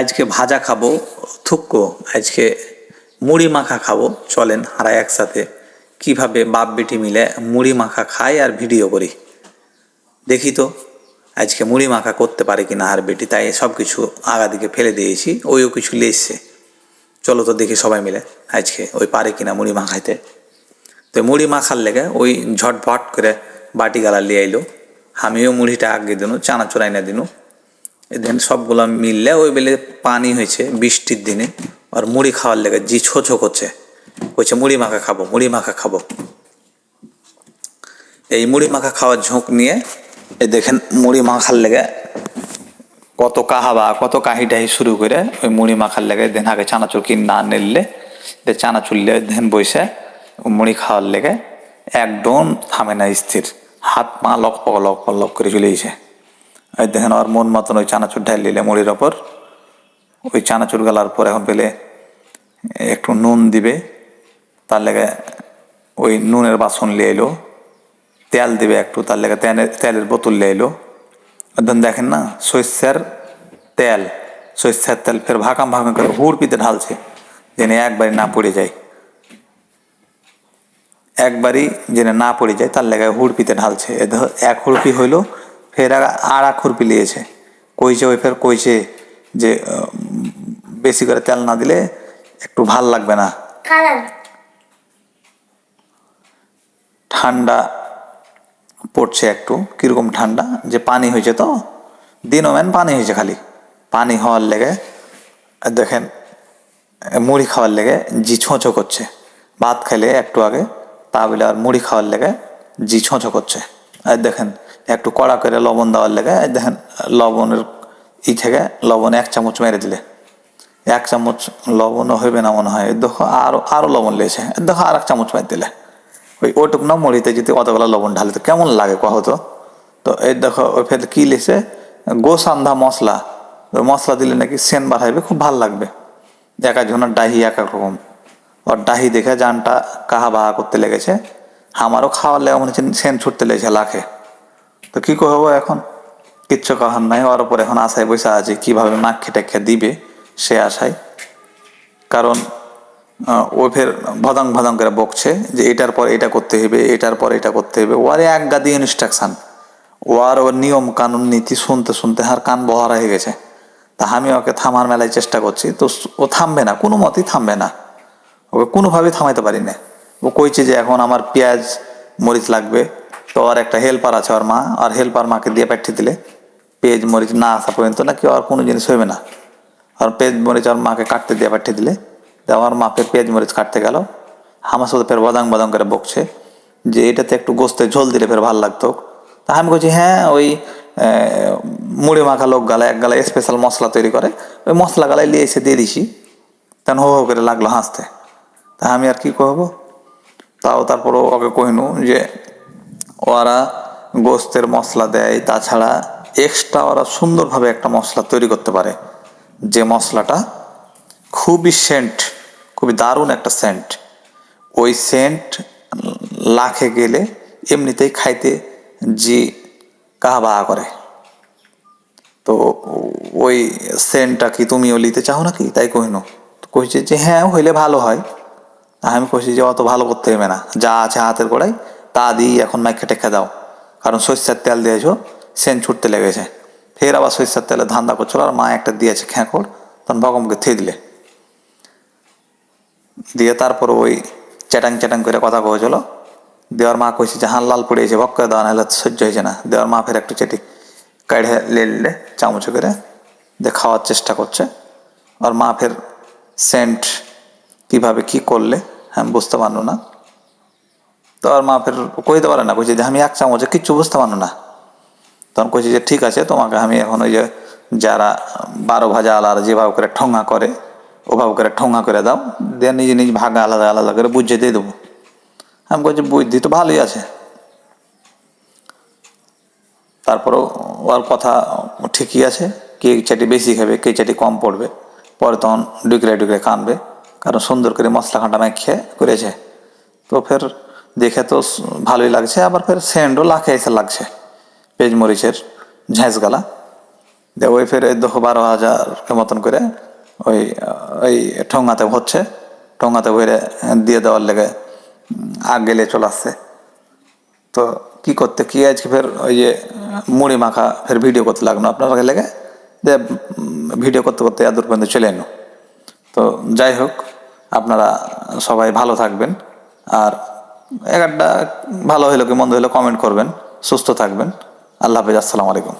আজকে ভাজা খাব থুক্কো আজকে মুড়ি মাখা খাব। চলেন হারা একসাথে কীভাবে বাপ বেটি মিলে মুড়ি মাখা খাই আর ভিডিও করি। দেখি তো, আজকে মুড়ি মাখা করতে পারে কি না আর বেটি, তাই সব কিছু আগা দিকে ফেলে দিয়েছি, ওইও কিছু লেসছে। চলো তো দেখি সবাই মিলে আজকে ওই পারে কিনা মুড়ি মাখাইতে তো মুড়ি মাখার লেগে ওই ঝটপট করে বাটি গালা লিয়ে আইলো। আমিও মুড়িটা আগে দিনু চানা চোরাই না দিনু সবগুলো মিললে ওই বেলে পানি হয়েছে বৃষ্টির দিনে, আর মুড়ি খাওয়ার লেগে জি ছো ছো করছে। কইছে, মুড়ি মাখা খাব, মুড়ি মাখা খাব। এই মুড়ি মাখা খাওয়ার ঝোঁক নিয়ে এই দেখেন মুড়ি মাখার লেগে কত কাহাবা, কত কাহি টাহি শুরু করে ওই মুড়ি মাখার লেগে দেন আগে চানাচুর কিন না নিলে দে চানাচুর লে দেন বইসে মুড়ি খাওয়ার লেগে একদম থামে না স্থির, হাত পা লক লক লক করে চলে গেছে ওই দেখেন ওর মন মতন ওই চানাচুর ঢাল দিলে মুড়ির ওপর। ওই চানাচুর গালার পর এখন পেলে একটু নুন দিবে, তার লেগে ওই নুনের বাসন লিয়ে এলো, তেল দিবে একটু, তার লেগে তেলের তেলের বোতল লিয়ে এলো। ধরুন দেখেন না, সর্ষের তেল সর্ষের তেল ফের ভাকাম ভাকাম করে হুড়পিতে ঢালছে, যেন একবারই না পড়ে যায়। একবারই যেন না পড়ে যায়, তার লেগে হুড়পিতে ঢালছে। এক হুড়পি হইল আর এক হুড়পি লিয়েছে কইছে ওই ফের কইছে যে বেশি করে তেল না দিলে একটু ভালো লাগবে না। ঠান্ডা পড়ছে একটু কীরকম ঠান্ডা যে পানি হয়েছে তো দিনও ম্যান পানি হয়েছে খালি। পানি হওয়ার লেগে আর দেখেন মুড়ি খাওয়ার লেগে জি ছোঁচো করছে। ভাত খেলে একটু আগে তা বলে আর মুড়ি খাওয়ার লেগে জি ছোঁচো করছে। আর দেখেন একটু কড়া করে লবণ দেওয়ার লেগে দেখেন, লবণের ই থেকে লবণ এক চামচ মেরে দিলে। এক চামচ লবণও হইবে না মনে হয়। দেখো আরও আরও লবণ লেছে দেখো আর এক চামচ মেরে দিলে। ওই ওটুক না মরিতে যদি অতগুলো লবণ ঢালে, তো কেমন লাগে কহ তো? তো এই দেখো, ওই ফের কি লেছে গোসান্ধা মশলা। ওই মশলা দিলে নাকি সেন বাড়াইবে খুব ভালো লাগবে। এক একজনের ডাহি এক এক রকম। ওর ডাহি দেখে জানটা কাহা বাহা করতে লেগেছে। আমারও খাওয়ার লেগে মনে হচ্ছে সেন ছুটতে লেগেছে লাখে। তো কি করব এখন? কিচ্ছু কাহার নাই, ওর উপর এখন আশায় বসে আছে, কীভাবে মাখে টেখে দিবে সে আশায়। কারণ ও ফের ভদং ভদং করে বকছে যে এটার পর এটা করতে হবে, এটার পর এটা করতে হবে। ওয়ারে এক গাদি ইনস্ট্রাকশন ও আর ওর নিয়ম কানুন নীতি শুনতে শুনতে আর কান বহারা হয়ে গেছে। তা আমি ওকে থামার মেলায় চেষ্টা করছি, তো ও থামবে না, কোনো মতেই থামবে না। ওকে কোনোভাবেই থামাইতে পারি না। ও কইছে যে এখন আমার পেঁয়াজ, মরিচ লাগবে। তো আর একটা হেল্পার আছে ওর মা, আর হেল্পার মাকে দিয়ে পাঠিয়ে দিলে। পেঁয়াজ, মরিচ না আসা পর্যন্ত নাকি আর কোনো জিনিস হইবে না। আর পেঁয়াজ, মরিচ আর মাকে কাটতে দিয়ে পাঠিয়ে দিলে। আমার মা ফের পেঁয়াজ, মরিচ কাটতে গেল। আমার সাথে ফের বদাং বদাং করে বকছে যে, এটাতে একটু গোস্তে ঝোল দিলে ফের ভালো লাগতো। তা আমি বলছি হ্যাঁ ওই মুড়ি মাখা লোক গালা, এক গালা স্পেশাল মশলা তৈরি করে। ওই মশলা গালায় নিয়ে এসে দিয়ে দিছি। তখন হো হো করে লাগল হাসতে। তা আমি আর কি করব তাও তারপরও ওকে কহিনু যে ওরা গোস্তের মশলা দেয়, তাছাড়া এক্সট্রা ওরা সুন্দরভাবে একটা মশলা তৈরি করতে পারে। যে মশলাটা খুবই সেন্ট খুবই দারুণ একটা সেন্ট ওই সেন্ট লাখে গেলে এমনিতেই খাইতে যে কাহা করে। তো ওই সেন্টটা কি তুমিও নিতে চাও নাকি? তাই কহিনো কইছে যে হ্যাঁ হইলে ভালো হয়। আমি কইছি যে অত ভালো করতে হবে না, যা আছে হাতের গোড়ায় তা দিই এখন মাইকে টেখে দাও। কারণ সর্ষের তেল দিয়েছ, সেন ছুটতে লেগেছে। ফের আবার সর্ষের তেলে ধান্দা করছিল আর মা একটা দিয়েছে খেঁকড়, তখন ভগমকে থে দিলে। দিয়ে তারপর ওই চ্যাটাং চ্যাটাং করে কথা কয়েছিল দেওয়ার মা কইছে যে হান লাল পড়িয়েছে ভক্ক দেওয়া নাহলে সহ্য হয়েছে না। দেওয়ার মা ফের একটু চেটি কাঢ়ে লে লে চামচ করে দিয়ে খাওয়ার চেষ্টা করছে। আর মা ফের সেন্ট কীভাবে কি করলে, আমি বুঝতে পারল না। তো আর মা ফের কইতে পারে না, কইছে যে আমি এক চামচে, কিচ্ছু বুঝতে পারল না। তখন কইছে যে ঠিক আছে, তোমাকে আমি এখন ওই যে যারা বারো ভাজা আলাদা যেভাবে করে ঠোঙা করে, ওভাবে করে ঠোঙা করে দাও, দিয়ে নিজে নিজ ভাগা আলাদা আলাদা করে বুঝে দিয়ে দেবো। আমি কইছি, বুদ্ধি তো ভালোই আছে। তারপরেও ওর কথা ঠিকই আছে, কে চাটি বেশি খাবে, কে চাটি কম পড়বে। পরে তখন ডুকরে ডুকরে কানবে, কারণ সুন্দর করে মশলা খাঁটা মেখে করেছে। তো ফের দেখে তো ভালোই লাগছে, আবার ফের সেন্ডও লাখে এসে লাগছে। পেঁচ মরিচের ঝাঁস গালা। যে ওই ফের ওই দেখো বারো হাজার মতন করে ওই ওই ঠোঙাতে হচ্ছে। ঠোঙাতে ভরে দিয়ে দেওয়ার লেগে আগ গেলে চলে আসছে। তো কি করতে, কি আজকে ফের ওই যে মুড়ি মাখা ফের ভিডিও করতে লাগল আপনার লেগে? যে ভিডিও করতে করতে এত পর্যন্ত চলে এলো। তো যাই হোক, আপনারা সবাই ভালো থাকবেন। আর একটা ভালো হইল কি মন্দ হইল কমেন্ট করবেন সুস্থ থাকবেন। আল্লাহ হাফিজ আসসালামু আলাইকুম।